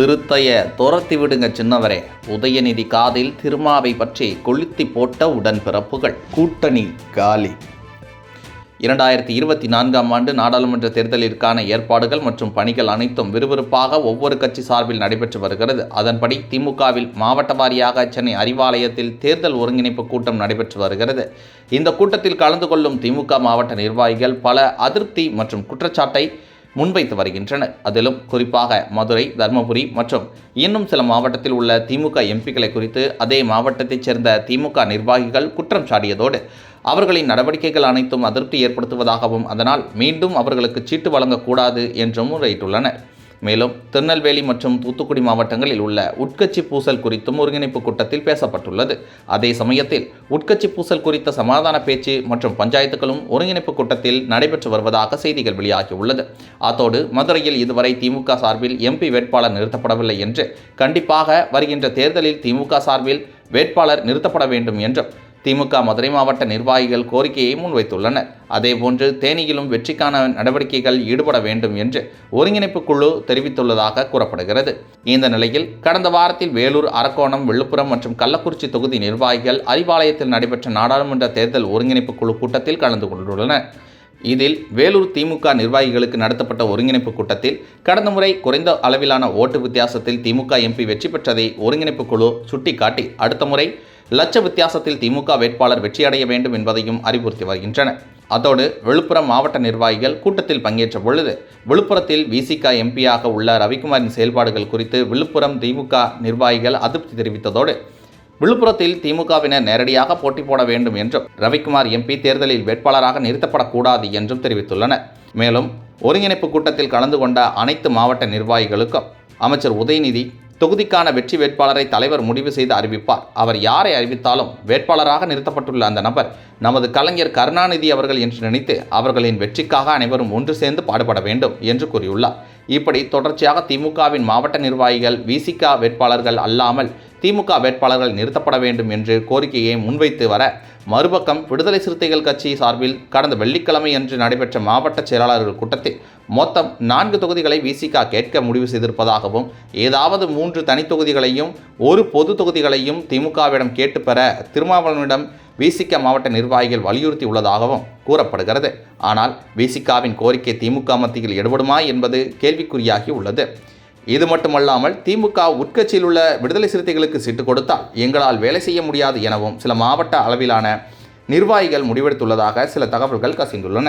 சிறுத்தைய துரத்தி விடுங்க சின்னவரே. உதயநிதி காதில் திருமாவை பற்றி கொளுத்தி போட்ட உடன்பிறப்புகள். கூட்டணி காலி. இரண்டாயிரத்தி இருபத்தி நான்காம் ஆண்டு நாடாளுமன்ற தேர்தலிற்கான ஏற்பாடுகள் மற்றும் பணிகள் அனைத்தும் விறுவிறுப்பாக ஒவ்வொரு கட்சி சார்பில் நடைபெற்று வருகிறது. அதன்படி திமுகவில் மாவட்ட வாரியாக சென்னை அறிவாலயத்தில் தேர்தல் ஒருங்கிணைப்பு கூட்டம் நடைபெற்று வருகிறது. இந்த கூட்டத்தில் கலந்து கொள்ளும் திமுக மாவட்ட நிர்வாகிகள் பல அதிருப்தி மற்றும் குற்றச்சாட்டை முன்வைத்து வருகின்றனர். அதிலும் குறிப்பாக மதுரை தருமபுரி மற்றும் இன்னும் சில மாவட்டத்தில் உள்ள திமுக எம்பிக்களை குறித்து அதே மாவட்டத்தைச் சேர்ந்த திமுக நிர்வாகிகள் குற்றம் சாட்டியதோடு அவர்களின் நடவடிக்கைகள் அனைத்தும் அதிருப்தி ஏற்படுத்துவதாகவும் அதனால் மீண்டும் அவர்களுக்கு சீட்டு வழங்கக்கூடாது என்றும் முறையிட்டுள்ளனர். மேலும் திருநெல்வேலி மற்றும் தூத்துக்குடி மாவட்டங்களில் உள்ள உட்கட்சி பூசல் குறித்தும் ஒருங்கிணைப்பு கூட்டத்தில் பேசப்பட்டுள்ளது. அதே சமயத்தில் உட்கட்சி பூசல் குறித்த சமாதான பேச்சு மற்றும் பஞ்சாயத்துகளும் ஒருங்கிணைப்பு கூட்டத்தில் நடைபெற்று வருவதாக செய்திகள் வெளியாகியுள்ளது. அத்தோடு மதுரையில் இதுவரை திமுக சார்பில் எம்பி வேட்பாளர் நிறுத்தப்படவில்லை என்று கண்டிப்பாக வருகின்ற தேர்தலில் திமுக சார்பில் வேட்பாளர் நிறுத்தப்பட வேண்டும் என்றும் திமுக மதுரை மாவட்ட நிர்வாகிகள் கோரிக்கையை முன்வைத்துள்ளனர். அதேபோன்று தேனியிலும் வெற்றிக்கான நடவடிக்கைகள் ஈடுபட வேண்டும் என்று ஒருங்கிணைப்பு குழு தெரிவித்துள்ளதாக கூறப்படுகிறது. இந்த நிலையில் கடந்த வாரத்தில் வேலூர் அரக்கோணம் விழுப்புரம் மற்றும் கள்ளக்குறிச்சி தொகுதி நிர்வாகிகள் அறிவாலயத்தில் நடைபெற்ற நாடாளுமன்ற தேர்தல் ஒருங்கிணைப்பு குழு கூட்டத்தில் கலந்து கொண்டுள்ளனர். இதில் வேலூர் திமுக நிர்வாகிகளுக்கு நடத்தப்பட்ட ஒருங்கிணைப்பு கூட்டத்தில் கடந்த முறை குறைந்த அளவிலான ஓட்டு வித்தியாசத்தில் திமுக எம்பி வெற்றி பெற்றதை ஒருங்கிணைப்பு குழு சுட்டிக்காட்டி அடுத்த முறை லட்ச வித்தியாசத்தில் திமுக வேட்பாளர் வெற்றியடைய வேண்டும் என்பதையும் அறிவுறுத்தி வருகின்றன அதோடு விழுப்புரம் மாவட்ட நிர்வாகிகள் கூட்டத்தில் பங்கேற்ற பொழுது விழுப்புரத்தில் விசிக எம்பியாக உள்ள ரவிக்குமாரின் செயல்பாடுகள் குறித்து விழுப்புரம் திமுக நிர்வாகிகள் அதிருப்தி தெரிவித்ததோடு விழுப்புரத்தில் திமுகவினர் நேரடியாக போட்டி போட வேண்டும் என்றும் ரவிக்குமார் எம்பி தேர்தலில் வேட்பாளராக நிறுத்தப்படக்கூடாது என்றும் தெரிவித்துள்ளனர். மேலும் ஒருங்கிணைப்பு கூட்டத்தில் கலந்து கொண்ட அனைத்து மாவட்ட நிர்வாகிகளுக்கும் அமைச்சர் உதயநிதி தொகுதிக்கான வெற்றி வேட்பாளரை தலைவர் முடிவு செய்து அறிவிப்பார். அவர் யாரை அறிவித்தாலும் வேட்பாளராக நிறுத்தப்பட்டுள்ள அந்த நபர் நமது கலைஞர் கருணாநிதி அவர்கள் என்று நினைத்து அவர்களின் வெற்றிக்காக அனைவரும் ஒன்று சேர்ந்து பாடுபட வேண்டும் என்று கூறியுள்ளார். இப்படி தொடர்ச்சியாக திமுகவின் மாவட்ட நிர்வாகிகள் விசிகா வேட்பாளர்கள் அல்லாமல் திமுக வேட்பாளர்கள் நிறுத்தப்பட வேண்டும் என்று கோரிக்கையை முன்வைத்து வர மறுபக்கம் விடுதலை சிறுத்தைகள் கட்சி சார்பில் கடந்த வெள்ளிக்கிழமை அன்று நடைபெற்ற மாவட்ட செயலாளர்கள் கூட்டத்தில் மொத்தம் நான்கு தொகுதிகளை விசிக கேட்க முடிவு செய்திருப்பதாகவும் ஏதாவது மூன்று தனி தொகுதிகளையும் ஒரு பொது தொகுதிகளையும் திமுகவிடம் கேட்டு பெற திருமாவளவனிடம் விசிக மாவட்ட நிர்வாகிகள் வலியுறுத்தி உள்ளதாகவும் கூறப்படுகிறது. ஆனால் விசிகாவின் கோரிக்கை திமுக மத்தியில் எடுபடுமா என்பது கேள்விக்குறியாகி உள்ளது. இது மட்டுமல்லாமல் திமுக உட்கட்சியில் உள்ள விடுதலை சிறுத்தைகளுக்கு சீட்டு கொடுத்தால் எங்களால் வேலை செய்ய முடியாது எனவும் சில மாவட்ட அளவிலான நிர்வாகிகள் முடிவெடுத்துள்ளதாக சில தகவல்கள் கசிந்துள்ளன.